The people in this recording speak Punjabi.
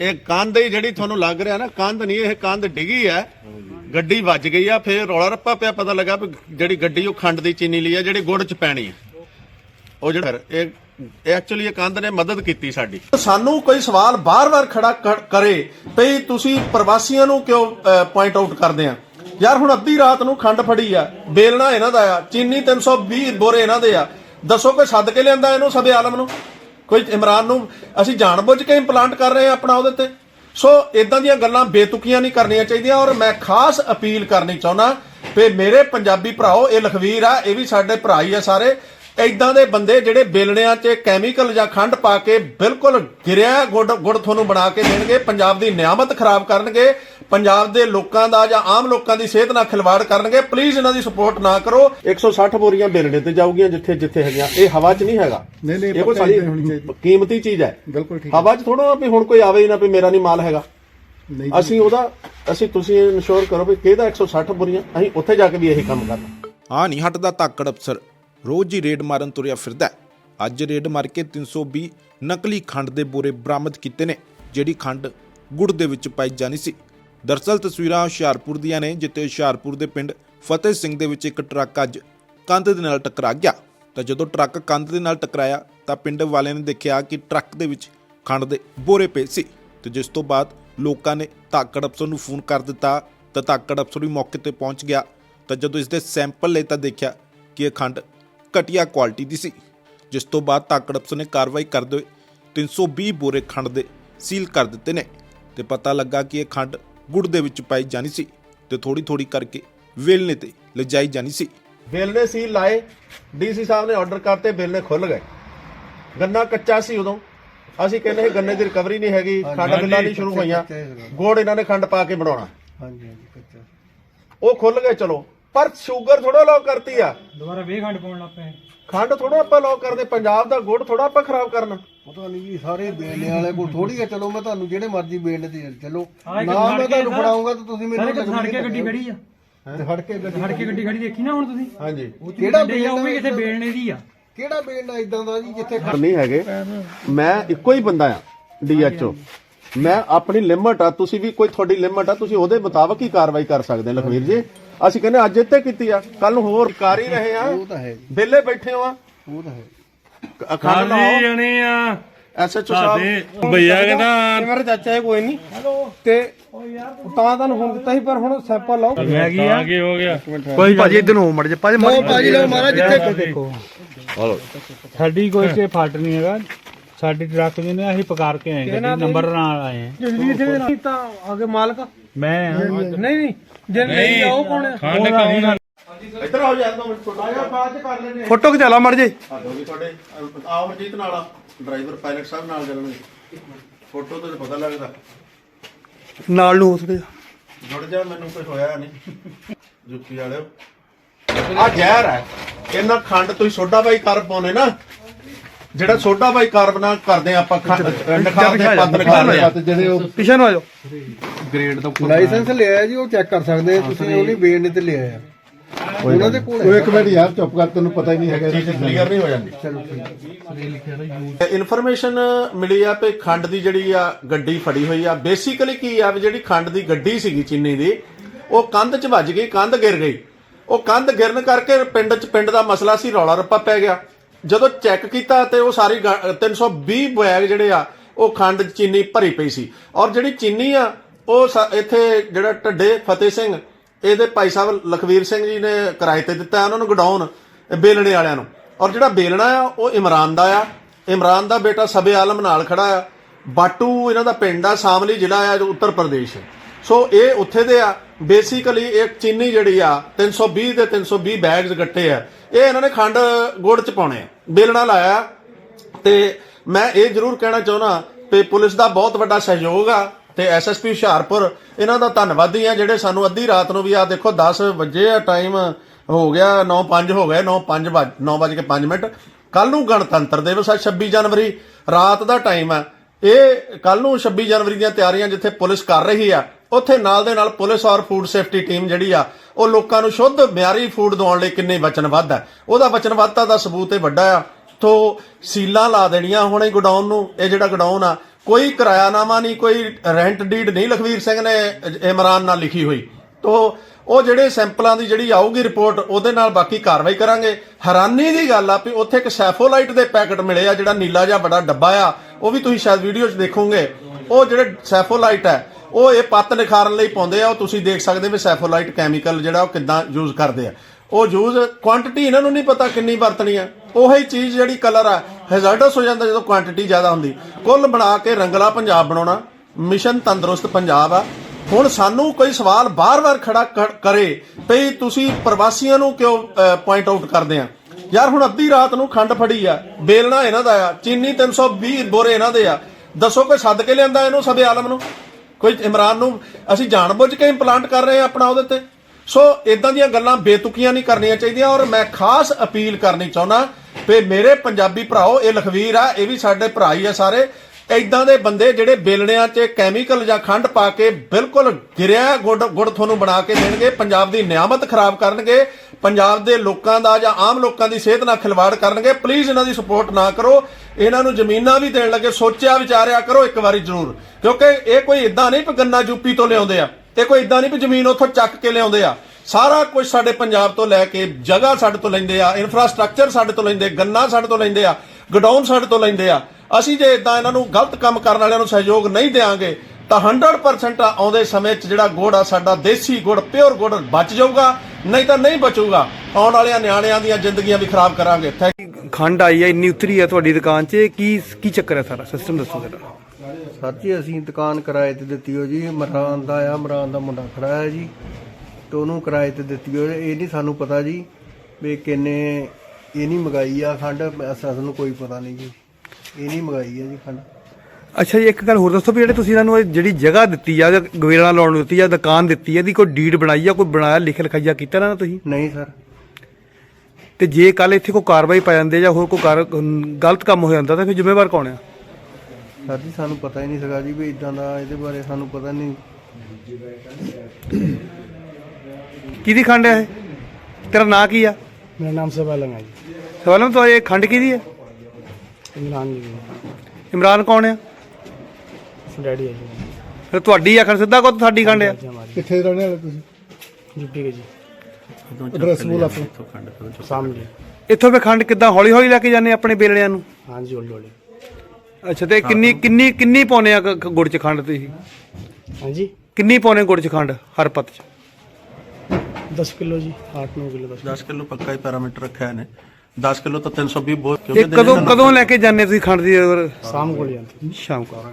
ਇਹ ਕੰਧ ਹੀ ਜਿਹੜੀ ਤੁਹਾਨੂੰ ਲੱਗ ਰਿਹਾ ਨਾ, ਕੰਧ ਨਹੀਂ, ਇਹ ਕੰਧ ਡਿੱਗੀ ਆ ਗੱਡੀ ਵੱਜ ਗਈ ਆ, ਫੇਰ ਰੌਲਾ ਰੱਪਾ ਪਿਆ, ਪਤਾ ਲੱਗਾ ਵੀ ਜਿਹੜੀ ਗੱਡੀ ਉਹ ਖੰਡ ਦੀ ਚੀਨੀ ਲਈ ਆ, ਜਿਹੜੀ ਗੁੜ ਚ ਪੈਣੀ ਆ। ਉਹ ਜਿਹੜਾ ਇਹ ਐਕਚੁਅਲੀ ਇਹ ਕੰਧ ਨੇ ਮਦਦ ਕੀਤੀ ਸਾਡੀ। ਸਾਨੂੰ ਕੋਈ ਸਵਾਲ ਬਾਰ-ਬਾਰ ਖੜਾ ਕਰੇ, ਭਈ ਤੁਸੀਂ ਪ੍ਰਵਾਸੀਆਂ ਨੂੰ ਕਿਉਂ ਪੁਆਇੰਟ ਆਊਟ ਕਰਦੇ ਆ? ਯਾਰ ਹੁਣ ਅੱਧੀ ਰਾਤ ਨੂੰ ਖੰਡ ਫੜੀ ਆ, ਬੇਲਣਾ ਇਹਨਾਂ ਦਾ ਆ, ਚੀਨੀ 320 ਬੋਰੇ ਇਹਨਾਂ ਦੇ ਆ। ਦੱਸੋ ਕੋਈ ਸੱਦ ਕੇ ਲਿਆਂਦਾ ਇਹਨੂੰ ਸਭੇ ਆਲਮ ਨੂੰ? ਕੋਈ ਇਮਰਾਨ ਨੂੰ ਅਸੀਂ ਜਾਣਬੁੱਝ ਕੇ ਇੰਪਲਾਂਟ ਕਰ ਰਹੇ ਆ ਆਪਣਾ ਉਹਦੇ ਤੇ। ਸੋ ਇਦਾਂ ਦੀਆਂ ਗੱਲਾਂ ਬੇਤੁਕੀਆਂ ਨਹੀਂ ਕਰਨੀਆਂ ਚਾਹੀਦੀਆਂ ਔਰ ਮੈਂ ਖਾਸ ਅਪੀਲ ਕਰਨੀ ਚਾਹੁੰਦਾ ਵੀ ਮੇਰੇ ਪੰਜਾਬੀ ਭਰਾਓ, ਇਹ ਲਖਵੀਰ ਆ, ਇਹ ਵੀ ਸਾਡੇ ਭਰਾ ਹੀ ਆ ਸਾਰੇ। ਇਦਾਂ ਦੇ ਬੰਦੇ ਜਿਹੜੇ ਬੇਲਣਿਆਂ 'ਚ ਕੈਮੀਕਲ ਜਾਂ ਖੰਡ ਪਾ ਕੇ ਬਿਲਕੁਲ ਗਿਰਿਆ ਗੁੜ ਗੁੜ ਤੁਹਾਨੂੰ ਬਣਾ ਕੇ ਦੇਣਗੇ ਪੰਜਾਬ ਦੀ ਨਿਆਮਤ ਖਰਾਬ ਕਰਨਗੇ ਪੰਜਾਬ ਦੇ ਲੋਕਾਂ ਦਾ ਜਾਂ ਆਮ ਲੋਕਾਂ ਦੀ ਸਿਹਤ ਨਾਲ ਖਿਲਵਾੜ ਕਰਨਗੇ ਪਲੀਜ਼ ਇਹਨਾਂ ਦੀ ਸਪੋਰਟ ਨਾ ਕਰੋ। 160 ਬੋਰੀਆਂ ਬੇਲਣੇ ਤੇ ਜਾਊਗੀਆਂ ਜਿੱਥੇ ਜਿੱਥੇ ਹੈਗੀਆਂ। ਇਹ ਹਵਾ 'ਚ ਨਹੀਂ ਹੈਗਾ। ਨਹੀਂ, ਨਹੀਂ, ਇਹ ਕੋਈ ਪੱਕਾ ਸਾਡੀ ਇੱਦਾਂ ਹੋਣੀ ਚਾਹੀਦੀ। ਕੀਮਤੀ ਚੀਜ਼ ਹੈ। ਬਿਲਕੁਲ ਠੀਕ। ਹਵਾ 'ਚ ਥੋੜਾ ਵੀ ਹੁਣ ਕੋਈ ਆਵੇ ਹੀ ਨਾ ਵੀ ਮੇਰਾ ਨਹੀਂ ਮਾਲ ਹੈਗਾ। ਅਸੀਂ ਉਹਦਾ ਅਸੀਂ ਤੁਸੀਂ ਇਨਸ਼ੋਰ ਕਰੋ ਵੀ ਕਿਹਦਾ 160 ਬੋਰੀਆਂ ਅਸੀਂ ਉੱਥੇ ਜਾ ਕੇ ਵੀ ਇਹੀ ਕੰਮ ਕਰਨਾ। ਆ ਨਹੀਂ ਹਟਦਾ ਤਾਕੜ ਅਫਸਰ। ਰੋਜ਼ ਹੀ ਰੇਡ ਮਾਰਨ ਤੁਰਿਆ ਫਿਰਦਾ ਹੈ। ਅੱਜ ਰੇਡ ਮਾਰ ਕੇ 320 ਨਕਲੀ ਖੰਡ ਦੇ ਬੋਰੇ ਬਰਾਮਦ ਕੀਤੇ ਨੇ, ਜਿਹੜੀ ਖੰਡ ਗੁੜ ਦੇ ਵਿੱਚ ਪਾਈ ਜਾਣੀ ਸੀ। ਦਰਸਲ ਤਸਵੀਰਾਂ ਹੁਸ਼ਿਆਰਪੁਰ ਦੀਆਂ ਨੇ, ਜਿੱਥੇ ਹੁਸ਼ਿਆਰਪੁਰ ਦੇ ਪਿੰਡ ਫਤਿਹ ਸਿੰਘ ਦੇ ਵਿੱਚ ਇੱਕ ਟਰੱਕ ਅੱਜ ਕੰਧ ਦੇ ਨਾਲ ਟਕਰਾ ਗਿਆ। ਤਾਂ ਜਦੋਂ ਟਰੱਕ ਕੰਧ ਦੇ ਨਾਲ ਟਕਰਾਇਆ, ਤਾਂ ਪਿੰਡ ਵਾਲਿਆਂ ਨੇ ਦੇਖਿਆ ਕਿ ਟਰੱਕ ਦੇ ਵਿੱਚ ਖੰਡ ਦੇ ਬੋਰੇ ਪਏ ਸੀ। ਤੇ ਜਿਸ ਤੋਂ ਬਾਅਦ ਲੋਕਾਂ ਨੇ ਧਾਕੜ ਅਫਸਰ ਨੂੰ ਫੋਨ ਕਰ ਦਿੱਤਾ, ਤਾਂ ਤਾਕੜ ਅਫਸਰ ਵੀ ਮੌਕੇ ਤੇ ਪਹੁੰਚ ਗਿਆ। ਤਾਂ ਜਦੋਂ ਇਸ ਦੇ ਸੈਂਪਲ ਲਏ ਤਾਂ ਦੇਖਿਆ ਕਿ ਇਹ ਖੰਡ ਘਟੀਆ ਕੁਆਲਿਟੀ ਦੀ ਸੀ। ਜਿਸ ਤੋਂ ਬਾਅਦ ਤਾਕੜ ਅਫਸਰ ਨੇ ਕਾਰਵਾਈ ਕਰਦੇ ਹੋਏ 320 ਬੋਰੇ ਖੰਡ ਦੇ ਸੀਲ ਕਰ ਦਿੱਤੇ ਨੇ ਤੇ ਪਤਾ ਲੱਗਾ ਕਿ ਇਹ ਖੰਡ ਗੁੜ ਦੇ ਵਿੱਚ ਪਾਈ ਜਾਣੀ ਸੀ ਤੇ ਥੋੜੀ ਥੋੜੀ ਕਰਕੇ ਵੇਲਣੇ ਤੇ ਲਿਜਾਈ ਜਾਣੀ ਸੀ। ਬਿੱਲ ਨੇ ਸੀਲ ਲਾਏ ਡੀਸੀ ਸਾਹਿਬ ਨੇ ਆਰਡਰ ਕਰਤੇ ਬਿੱਲ ਨੇ ਖੁੱਲ ਗਏ। ਗੰਨਾ ਕੱਚਾ ਸੀ ਉਦੋਂ। ਅਸੀਂ ਕਹਿੰਦੇ ਸੀ ਗੰਨੇ ਦੀ ਰਿਕਵਰੀ ਨਹੀਂ ਹੈਗੀ ਖੰਡ ਬਿੱਲਾਂ ਨਹੀਂ ਸ਼ੁਰੂ ਹੋਈਆਂ। ਗੋੜ ਇਹਨਾਂ ਨੇ ਖੰਡ ਪਾ ਕੇ ਬਣਾਉਣਾ। ਹਾਂਜੀ ਹਾਂਜੀ ਕੱਚਾ ਉਹ ਖੁੱਲ ਗਏ ਚਲੋ। ਪਰ ਸ਼ੂਗਰ ਥੋੜਾ ਲੋਕ ਕਰਤੀ ਆ। ਦੁਬਾਰਾ ਵੇ ਖੰਡ ਪਾਉਣ ਲੱਗ ਪਏ। ਖੰਡ ਥੋੜਾ ਆਪਾਂ ਲੋਕ ਕਰਦੇ ਪੰਜਾਬ ਦਾ ਗੁੜ ਥੋੜਾ ਆਪਾਂ ਖਰਾਬ ਕਰਨਾ। ਪਤਾ ਨਹੀਂ ਜੀ ਸਾਰੇ ਬੇਲਣੇ ਵਾਲੇ ਕੋਲ ਥੋੜੀ ਹੈ ਚਲੋ ਮੈਂ ਤੁਹਾਨੂੰ ਜਿਹੜੇ ਮਰਜ਼ੀ ਬੇਲਣੇ ਤੇ ਚਲੋ। ਨਾ ਫੜ ਮੈਂ ਤੁਹਾਨੂੰ। ਫੜਾਉਂਗਾ ਤਾਂ ਤੁਸੀਂ ਮੈਨੂੰ ਸੜ ਕੇ ਗੱਡੀ ਖੜੀ ਆ। ਤੇ ਫੜ ਕੇ ਗੱਡੀ ਕੇ ਗੱਡੀ ਖੜੀ ਦੇਖੀ ਨਾ ਹੁਣ ਤੁਸੀਂ? ਹਾਂਜੀ। ਕਿਹੜਾ ਆ ਉਹ ਵੀ ਬੇਲਣਾ ਕਿਤੇ ਬੇਲਣੇ ਦੀ ਆ। ਕਿਹੜਾ ਬੇਲਣਾ ਇਦਾਂ ਦਾ ਜੀ ਜਿੱਥੇ ਨਹੀਂ ਹੈਗੇ। ਮੈਂ ਇੱਕੋ ਹੀ ਬੰਦਾ ਆ ਡੀਐਚਓ ਮੈਂ ਆਪਣੀ ਲਿਮਟ ਆ ਤੁਸੀਂ ਵੀ ਕੋਈ ਤੁਹਾਡੀ ਲਿਮਟ ਆ ਤੁਸੀਂ ਉਹਦੇ ਮੁਤਾਬਕ ਹੀ ਕਾਰਵਾਈ ਕਰ ਸਕਦੇ ਹੋ ਲਖਵੀਰ ਜੀ। ਅਸੀਂ ਕਹਿੰਦੇ ਅੱਜ ਇੱਥੇ ਕੀਤੀ ਆ ਕੱਲ ਨੂੰ ਹੋਰ ਕਰ ਹੀ ਰਹੇ ਆ। ਉਹ ਤਾਂ ਹੈ ਜੀ। ਵਿਹਲੇ ਬੈਠੇ ਹੋ ਆ। ਉਹ ਤਾਂ ਹੈ। ਅਖੰਡ ਲਾਓ। ਜਣੇ ਆ। ਐਸਐਚਓ ਸਾਹਿਬ। ਭਈਆ ਕਹਿੰਦਾ ਮੇਰਾ ਚਾਚਾ ਹੈ ਕੋਈ ਨਹੀਂ। ਤੇ ਤਾਂ ਤੁਹਾਨੂੰ ਫੋਨ ਦਿੱਤਾ ਸੀ ਪਰ ਹੁਣ ਸੈਂਪਲ ਲਾਓ। ਹੈਗੀ ਆ? ਕੀ ਹੋ ਗਿਆ। ਕੋਈ ਭਾਜੀ ਇਧਰ ਨੂੰ ਮੜ ਜਾ ਭਾਜੀ ਲਓ ਭਾਜੀ ਲਓ ਮਹਾਰਾਜ ਜਿੱਥੇ ਦੇਖੋ। ਸਾਡੀ ਕੋਈ ਤੇ ਫਾਲਟ ਨਹੀਂ ਹੈਗਾ। ਸਾਡੀ ਟਰੱਕ ਜਿਹਨੇ ਅਸੀਂ ਪਕਾਰ ਕੇ ਆਏ ਗੱਡੀ ਨੰਬਰ ਨਾਲ ਆਏ ਹਾਂ। ਨਹੀਂ ਤਾਂ ਅੱਗੇ ਮਾਲਕ। ਮੈਂ ਨਹੀਂ ਨਹੀਂ ਜੇ ਨਹੀਂ ਤਾਂ ਉਹ ਕੌਣ ਹੈ ਇੱਧਰ ਆਓ ਯਾਰ ਦੋ ਮਿੰਟ ਛੋਟਾ ਜਿਹਾ ਬਾਅਦ ਚ ਕਰ ਲੈਣੇ ਫੋਟੋ ਖਿਚਾ ਮੜ ਜੇ। ਆ ਵੀ ਤੁਹਾਡੇ ਅ, ਆਓ ਹਰਜੀਤ ਨਾਲ ਡਰਾਈਵਰ ਪਾਇਲਟ ਸਾਹਿਬ ਨਾਲ ਚੱਲਣਗੇ। ਫੋਟੋ ਤੋਂ ਤਾਂ ਪਤਾ ਲੱਗਦਾ। ਨਾਲ ਨੂੰ ਥੋੜੇ ਜੁੜ ਜਾ ਮੈਨੂੰ ਕੁਝ ਹੋਇਆ ਨਹੀਂ। ਜੁੱਤੀ ਵਾਲਿਓ। ਆ ਜ਼ਹਿਰ ਹੈ। ਇਹਨਾਂ ਖੰਡ ਤੁਸੀਂ ਸੋਡਾ ਬਾਈ ਕਾਰਬ ਪਾਉਨੇ ਨਾ। ਜਿਹੜਾ ਸੋਡਾ ਬਾਈ ਕਾਰਬ ਨਾਲ ਕਰਦੇ ਆ ਆਪਾਂ ਖੰਡ ਨਿਖਾਰਦੇ ਪੱਤ ਨਿਖਾਰਦੇ ਆ ਜਿਹੜੇ ਉਹ ਪਿਛੇ ਨੂੰ ਆ ਜਾਓ। ਗ੍ਰੇਡ ਦਾ ਲਾਇਸੈਂਸ ਲਿਆ ਜੀ ਉਹ ਚੈੱਕ ਕਰ ਸਕਦੇ ਆ ਤੁਸੀਂ ਉਹ ਨਹੀਂ ਬੇਲਣੇ ਤੇ ਲਿਆ ਆ। ਉਹਨਾਂ ਦੇ ਕੋਲ ਉਹ ਇੱਕ ਮਿੰਟ ਯਾਰ ਚੁੱਪ ਕਰ ਤੈਨੂੰ ਪਤਾ ਹੀ ਨਹੀਂ ਹੈਗਾ ਚੀਜ਼ ਕਲੀਅਰ ਨਹੀਂ ਹੋ ਜਾਂਦੀ। ਚਲੋ ਠੀਕ ਇਨਫੋਰਮੇਸ਼ਨ ਮਿਲੀ ਆ ਕਿ ਖੰਡ ਦੀ ਜਿਹੜੀ ਆ ਗੱਡੀ ਫੜੀ ਹੋਈ ਆ। ਬੇਸਿਕਲੀ ਕੀ ਆ ਵੀ ਜਿਹੜੀ ਖੰਡ ਦੀ ਗੱਡੀ ਸੀਗੀ ਚੀਨੀ ਦੀ ਉਹ ਕੰਧ 'ਚ ਵੱਜ ਗਈ ਕੰਧ ਗਿਰ ਗਈ। ਉਹ ਕੰਧ ਗਿਰਨ ਕਰਕੇ ਪਿੰਡ 'ਚ ਪਿੰਡ ਦਾ ਮਸਲਾ ਸੀ ਰੌਲਾ ਰੱਪਾ ਪੈ ਗਿਆ। ਜਦੋਂ ਚੈੱਕ ਕੀਤਾ ਤੇ ਉਹ ਸਾਰੀ ਗ- 320 ਬੈਗ ਜਿਹੜੇ ਆ, ਉਹ ਖੰਡ ਚੀਨੀ ਭਰੀ ਪਈ ਸੀ। ਔਰ ਜਿਹੜੀ ਚੀਨੀ ਆ, ਉਹ ਸਾ, ਇੱਥੇ ਜਿਹੜਾ ਢੱਡੇ ਫਤਿਹ ਸਿੰਘ, ਇਹਦੇ ਭਾਈ ਸਾਹਿਬ ਲਖਵੀਰ ਸਿੰਘ ਜੀ ਨੇ ਕਿਰਾਏ ਤੇ ਦਿੱਤਾ, ਉਹਨਾਂ ਨੂੰ ਗਡਾਉਣ ਬੇਲਣੇ ਵਾਲਿਆਂ ਨੂੰ। ਔਰ ਜਿਹੜਾ ਬੇਲਣਾ ਆ, ਉਹ ਇਮਰਾਨ ਦਾ ਆ। ਇਮਰਾਨ ਦਾ ਬੇਟਾ ਸਬੇ ਆਲਮ ਨਾਲ ਖੜਾ ਆ। ਬਾਟੂ ਇਹਨਾਂ ਦਾ ਪਿੰਡ ਆ, ਸਾਮਲੀ ਜ਼ਿਲ੍ਹਾ ਆ, ਜੋ ਉੱਤਰ ਪ੍ਰਦੇਸ਼ ਸੋ ਇਹ ਉੱਥੇ ਦੇ ਆ। ਬੇਸਿਕਲੀ ਇਹ ਚੀਨੀ ਜਿਹੜੀ ਆ 320 ਦੇ 320 ਬੈਗਸ ਗੱਟੇ ਆ। ਇਹ ਇਹਨਾਂ ਨੇ ਖੰਡ ਗੁੜ ਚ ਪਾਉਣੇ ਆ। ਬੇਲਣਾ ਲਾਇਆ। ਤੇ ਮੈਂ ਇਹ ਜ਼ਰੂਰ ਕਹਿਣਾ ਚਾਹੁੰਦਾ ਕਿ ਪੁਲਿਸ ਦਾ ਬਹੁਤ ਵੱਡਾ ਸਹਿਯੋਗ ਆ ਤੇ ਐਸਐਸਪੀ ਹੁਸ਼ਿਆਰਪੁਰ, ਇਹਨਾਂ ਦਾ ਧੰਨਵਾਦੀ ਆ ਜਿਹੜੇ ਸਾਨੂੰ ਅੱਧੀ ਰਾਤ ਨੂੰ ਵੀ ਆ ਦੇਖੋ 10 ਵਜੇ ਆ ਟਾਈਮ ਹੋ ਗਿਆ 9:05 ਹੋ ਗਏ 9:05 9:05 ਮਿੰਟ। ਕੱਲ ਨੂੰ ਗਣਤੰਤਰ ਦਿਵਸ ਆ 26 ਜਨਵਰੀ, ਰਾਤ ਦਾ ਟਾਈਮ ਆ। ਇਹ ਕੱਲ ਨੂੰ 26 ਜਨਵਰੀ ਦੀਆਂ ਤਿਆਰੀਆਂ ਜਿੱਥੇ ਪੁਲਿਸ ਕਰ ਰਹੀ ਆ, ਉੱਥੇ ਨਾਲ ਦੇ ਨਾਲ ਪੁਲਿਸ ਔਰ ਫੂਡ ਸੇਫਟੀ ਟੀਮ ਜਿਹੜੀ ਆ ਉਹ ਲੋਕਾਂ ਨੂੰ ਸ਼ੁੱਧ ਮਿਆਰੀ ਫੂਡ ਦਿਵਾਉਣ ਲਈ ਕਿੰਨੀ ਵਚਨਬੱਧ ਹੈ ਉਹਦਾ ਵਚਨਬੱਧਤਾ ਦਾ ਸਬੂਤ ਇਹ ਵੱਡਾ ਆ। ਤੋ ਸੀਲਾਂ ਲਾ ਦੇਣੀਆਂ ਹੁਣੇ ਗੋਡਾਊਨ ਨੂੰ, ਇਹ ਜਿਹੜਾ ਗੋਡਾਊਨ ਆ, ਕੋਈ ਕਿਰਾਇਆਨਾਮਾ ਨਹੀਂ, ਕੋਈ ਰੈਂਟ ਡੀਡ ਨਹੀਂ ਲਖਵੀਰ ਸਿੰਘ ਨੇ ਇਮਰਾਨ ਨਾਲ ਲਿਖੀ ਹੋਈ। ਤੋ ਉਹ ਜਿਹੜੇ ਸੈਂਪਲਾਂ ਦੀ ਜਿਹੜੀ ਆਊਗੀ ਰਿਪੋਰਟ, ਉਹਦੇ ਨਾਲ ਬਾਕੀ ਕਾਰਵਾਈ ਕਰਾਂਗੇ। ਹੈਰਾਨੀ ਦੀ ਗੱਲ ਆ ਵੀ ਉੱਥੇ ਇੱਕ ਸੈਫੋਲਾਈਟ ਦੇ ਪੈਕਟ ਮਿਲੇ ਆ, ਜਿਹੜਾ ਨੀਲਾ ਜਿਹਾ ਬੜਾ ਡੱਬਾ ਆ। ਉਹ ਵੀ ਤੁਸੀਂ ਸ਼ਾਇਦ ਵੀਡੀਓ 'ਚ ਦੇਖੋਗੇ। ਉਹ ਜਿਹੜੇ ਸੈਫੋਲਾਈਟ ਹੈ ਉਹ ਇਹ ਪੱਤ ਨਿਖਾਰਨ ਲਈ ਪਾਉਂਦੇ ਆ, ਉਹ ਤੁਸੀਂ ਦੇਖ ਸਕਦੇ ਵੀ ਸੈਫੋਲਾਈਟ ਕੈਮੀਕਲ ਜਿਹੜਾ ਉਹ ਕਿੱਦਾਂ ਯੂਜ਼ ਕਰਦੇ ਆ। ਉਹ ਯੂਜ਼ ਕੁਆਂਟੀਟੀ ਇਹਨਾਂ ਨੂੰ ਨਹੀਂ ਪਤਾ ਕਿੰਨੀ ਵਰਤਣੀ ਆ। ਉਹੀ ਚੀਜ਼ ਜਿਹੜੀ ਕਲਰ ਆ ਹੈਜ਼ਾਰਡਸ ਹੋ ਜਾਂਦਾ ਜਦੋਂ ਕੁਆਂਟੀਟੀ ਜ਼ਿਆਦਾ ਹੁੰਦੀ। ਕੁੱਲ ਬਣਾ ਕੇ ਰੰਗਲਾ ਪੰਜਾਬ ਬਣਾਉਣਾ ਮਿਸ਼ਨ ਤੰਦਰੁਸਤ ਪੰਜਾਬ ਆ। ਹੁਣ ਸਾਨੂੰ ਕੋਈ ਸਵਾਲ ਬਾਰ-ਬਾਰ ਖੜਾ ਕਰੇ ਭਈ ਤੁਸੀਂ ਪ੍ਰਵਾਸੀਆਂ ਨੂੰ ਕਿਉਂ ਪੁਆਇੰਟ ਆਊਟ ਕਰਦੇ ਆ? ਯਾਰ ਹੁਣ ਅੱਧੀ ਰਾਤ ਨੂੰ ਖੰਡ ਫੜੀ ਆ, ਬੇਲਣਾ ਇਹਨਾਂ ਦਾ ਆ, ਚੀਨੀ 320 ਬੋਰੇ ਇਹਨਾਂ ਦੇ ਆ। ਦੱਸੋ ਕੋਈ ਸੱਦ ਕੇ ਲਿਆਂਦਾ ਇਹਨੂੰ ਸਭੇ ਆਲਮ ਨੂੰ? ਕੋਈ ਇਮਰਾਨ ਨੂੰ ਅਸੀਂ ਜਾਣਬੁੱਝ ਕੇ ਇੰਪਲਾਂਟ ਕਰ ਰਹੇ ਆ ਆਪਣਾ ਉਹਦੇ ਤੇ। ਸੋ ਇਦਾਂ ਦੀਆਂ ਗੱਲਾਂ ਬੇਤੁਕੀਆਂ ਨਹੀਂ ਕਰਨੀਆਂ ਚਾਹੀਦੀਆਂ ਔਰ ਮੈਂ ਖਾਸ ਅਪੀਲ ਕਰਨੀ ਚਾਹੁੰਦਾ ਵੀ ਮੇਰੇ ਪੰਜਾਬੀ ਭਰਾਓ, ਇਹ ਲਖਵੀਰ ਆ, ਇਹ ਵੀ ਸਾਡੇ ਭਰਾ ਹੀ ਆ ਸਾਰੇ। ਇਦਾਂ ਦੇ ਬੰਦੇ ਜਿਹੜੇ ਬੇਲਣਿਆਂ 'ਚ ਕੈਮੀਕਲ ਜਾਂ ਖੰਡ ਪਾ ਕੇ ਬਿਲਕੁਲ ਗਿਰਿਆ ਗੁੜ ਗੁੜ ਤੁਹਾਨੂੰ ਬਣਾ ਕੇ ਦੇਣਗੇ, ਪੰਜਾਬ ਦੀ ਨਿਆਮਤ ਖਰਾਬ ਕਰਨਗੇ ਪੰਜਾਬ ਦੇ ਲੋਕਾਂ ਦਾ ਜਾਂ ਆਮ ਲੋਕਾਂ ਦੀ ਸਿਹਤ ਨਾਲ ਖਿਲਵਾੜ ਕਰਨਗੇ। ਪਲੀਜ਼ ਇਹਨਾਂ ਦੀ ਸਪੋਰਟ ਨਾ ਕਰੋ। ਇਹਨਾਂ ਨੂੰ ਜ਼ਮੀਨਾਂ ਵੀ ਦੇਣ ਲੱਗੇ। ਸੋਚਿਆ, ਵਿਚਾਰਿਆ ਕਰੋ ਇੱਕ ਵਾਰੀ ਜ਼ਰੂਰ। ਕਿਉਂਕਿ ਇਹ ਕੋਈ ਇਦਾਂ ਨਹੀਂ ਵੀ ਗੰਨਾ ਯੂਪੀ ਤੋਂ ਲਿਆਉਂਦੇ ਆ। ਇਹ ਕੋਈ ਇਦਾਂ ਨਹੀਂ ਵੀ ਜ਼ਮੀਨ ਉੱਥੋਂ ਚੱਕ ਕੇ ਲਿਆਉਂਦੇ ਆ। ਸਾਰਾ ਕੁਝ ਸਾਡੇ ਪੰਜਾਬ ਤੋਂ ਲੈ ਕੇ ਜਗ੍ਹਾ ਸਾਡੇ ਤੋਂ ਲੈਂਦੇ ਆ। ਇਨਫਰਾਸਟ੍ਰਕਚਰ ਸਾਡੇ ਤੋਂ ਲੈਂਦੇ, ਗੰਨਾ ਸਾਡੇ ਤੋਂ ਲੈਂਦੇ ਆ। ਗਡਾਊਨ ਸਾਡੇ ਤੋਂ ਲੈਂਦੇ ਆ। ਅਸੀਂ ਜੇ ਇਦਾਂ ਇਹਨਾਂ ਨੂੰ ਗਲਤ ਕੰਮ ਕਰਨ ਵਾਲਿਆਂ ਨੂੰ ਸਹਿਯੋਗ ਨਹੀਂ ਦੇਵਾਂਗੇ ਤਾਂ 100% ਆਉਂਦੇ ਸਮੇਂ 'ਚ ਜਿਹੜਾ ਗੁੜ ਆ, ਸਾਡਾ ਦੇਸੀ ਗੁੜ ਪਿਓਰ ਗੁੜ ਬਚ ਜਾਊਗਾ। ਨਹੀਂ ਤਾਂ ਨਹੀਂ ਬਚੂਗਾ। ਆਉਣ ਵਾਲਿਆਂ ਨਿਆਣਿਆਂ ਦੀਆਂ ਜ਼ਿੰਦਗੀਆਂ ਵੀ ਖਰਾਬ ਕਰਾਂਗੇ। ਥੈਂਕ ਖੰਡ ਆਈ ਹੈ ਇੰਨੀ ਉਤਰੀ ਹੈ ਤੁਹਾਡੀ ਦੁਕਾਨ 'ਚ। ਕੀ ਕੀ ਚੱਕਰ ਹੈ ਸਾਰਾ? ਸਿਸਟਮ ਦੱਸੋ ਜਰਾ। ਸਰ ਜੀ ਅਸੀਂ ਦੁਕਾਨ ਕਿਰਾਏ ਤੇ ਦਿੱਤੀ ਹੋ ਜੀ। ਮਰਾਨ ਦਾ ਆ ਮਰਾਨ ਦਾ ਮੁੰਡਾ ਖੜਾ ਹੈ ਜੀ। ਤੇ ਉਹਨੂੰ ਕਿਰਾਏ ਤੇ ਦਿੱਤੀ ਹੋ। ਇਹ ਨਹੀਂ ਸਾਨੂੰ ਪਤਾ ਜੀ ਵੀ ਕਿੰਨੇ ਇਹ ਨਹੀਂ ਮਗਾਈ ਆ ਖੰਡ। ਸਾਨੂੰ ਕੋਈ ਪਤਾ ਨਹੀਂ ਜੀ। ਇਹ ਨਹੀਂ ਮਗਾਈ ਆ ਜੀ ਖੰਡ। ਅੱਛਾ ਜੀ ਇੱਕ ਗੱਲ ਹੋਰ ਦੱਸੋ ਵੀ ਜਿਹੜੇ ਤੁਸੀਂ ਇਹਨਾਂ ਨੂੰ ਜਿਹੜੀ ਜਗ੍ਹਾ ਦਿੱਤੀ ਆ ਜਾਂ ਲਾਉਣ ਦਿੱਤੀ ਆ ਦੁਕਾਨ ਦਿੱਤੀ ਆ ਇਹਦੀ ਕੋਈ ਡੀਡ ਬਣਾਈ ਆ ਕੋਈ ਬਣਾਇਆ ਲਿਖ ਲਿਖਾਈਆ ਕੀਤਾ ਨਾ ਤੁਸੀਂ? ਨਹੀਂ ਸਰ। ਤੇ ਜੇ ਕੱਲ ਇੱਥੇ ਕੋਈ ਕਾਰਵਾਈ ਪੈ ਜਾਂਦੇ ਜਾਂ ਹੋਰ ਕੋਈ ਗਲਤ ਕੰਮ ਹੋ ਜਾਂਦਾ ਤਾਂ ਫਿਰ ਜ਼ਿੰਮੇਵਾਰ ਕੌਣ ਆ? ਸਰ ਜੀ ਸਾਨੂੰ ਪਤਾ ਹੀ ਨਹੀਂ ਸੀਗਾ ਜੀ ਵੀ ਇਦਾਂ ਦਾ ਇਹਦੇ ਬਾਰੇ ਸਾਨੂੰ ਪਤਾ ਨਹੀਂ। ਕਿਹਦੀ ਖੰਡ ਹੈ ਤੇਰਾ ਨਾਂ ਕੀ ਆ? ਮੇਰਾ ਨਾਮ ਸਵਾਲਨ ਹੈ ਜੀ। ਸਵਾਲ ਮੈਂ ਤੁਹਾਡੀ ਇਹ ਖੰਡ ਕਿਹਦੀ ਹੈ ਇਮਰਾਨ ਜੀ। ਇਮਰਾਨ ਕੌਣ ਆ? डैडी है जी ਫਿਰ ਤੁਹਾਡੀ ਆਖਣ ਸਿੱਧਾ ਕੋ ਤੁਹਾਡੀ ਖੰਡ ਆ जी हमारी ਕਿੱਥੇ ਦੇ ਰਹਿਣੇ ਵਾਲੇ ਤੁਸੀਂ यूपी के जी ਐਡਰੈਸ ਬੋਲ ਆਪਣਾ सामने ਇੱਥੋਂ ਫਿਰ ਖੰਡ ਕਿੱਦਾਂ ਹੌਲੀ ਹੌਲੀ ਲੈ ਕੇ ਜਾਂਦੇ ਆਪਣੇ ਬੇਲੜਿਆਂ ਨੂੰ हाँ जी ओल्ड ओल्ड ਅੱਛਾ ਤੇ ਕਿੰਨੀ ਕਿੰਨੀ ਕਿੰਨੀ ਪਾਉਨੇ ਆ ਕ- ਕ- ਗੁੜ ਚ ਖੰਡ ਤੁਸੀਂ हाँ जी ਕਿੰਨੀ ਪਾਉਨੇ ਗੁੜ ਚ ਖੰਡ ਹਰ ਪੱਤ ਚ दस किलो जी आठ नौ किलो दस 10 ਕਿਲੋ ਪੱਕਾ ਹੀ ਪੈਰਾਮੀਟਰ ਰੱਖਿਆ ਇਹਨੇ 10 ਕਿਲੋ ਤਾਂ 320 ਬਹੁਤ ਇਹ ਕਦੋਂ ਕਦੋਂ ਲੈ ਕੇ ਜਾਂਦੇ ਤੁਸੀਂ ਖੰਡ ਦੀ शाम को ले आते ਸ਼ਾਮ ਕੋ